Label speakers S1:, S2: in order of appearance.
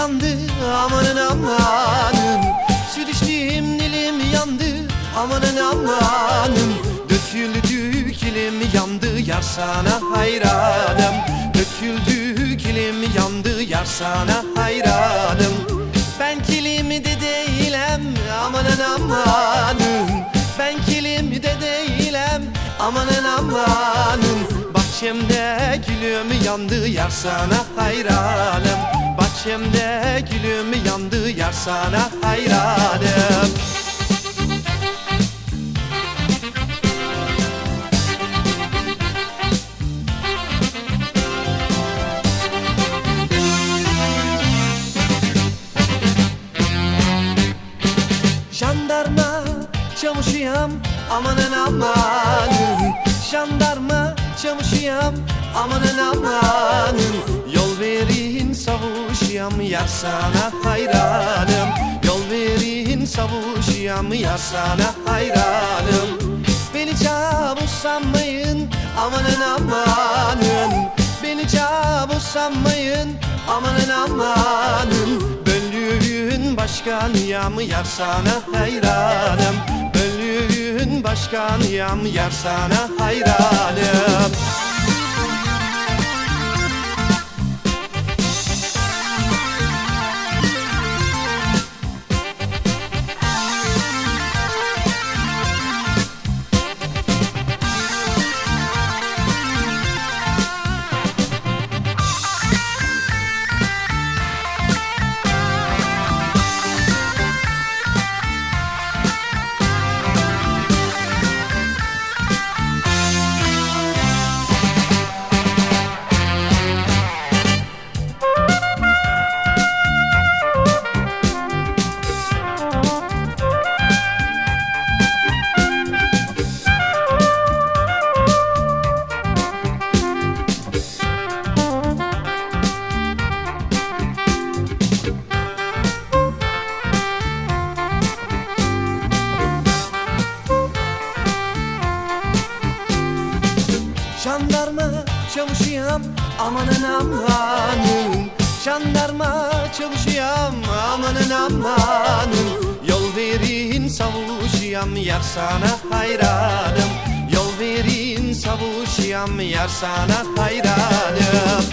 S1: yandı amanın amanın. Sürüştüğüm dilim yandı amanın amanın. Döküldü kilim yandı yar sana hayranım. Döküldü kilim yandı yar sana hayranım. Ben kilimi de değilim amanın amanın. Ben kilimi de değilim amanın amanın. Bahçemde gülüm yandı yar sana hayranım. Bahçemde gülüm yandı yar sana hayranım. Jandarma çavuşuyam amanın amanın. Jandarma çavuşuyam amanın amanın savuşuyam yar sana hayranım. Yol verin savuşuyam yar sana hayranım. Beni çavuş sanmayın amanın amanın. Beni çavuş sanmayın amanın amanın. Bölüğün başkanıyam yar sana hayranım. Bölüğün başkanıyam yar sana hayranım Jandarma çavuşuyam amanın amanın Jandarma çavuşuyam amanın amanın Yol verin savuşuyam yar sana hayranım. Yol verin savuşuyam yar sana hayranım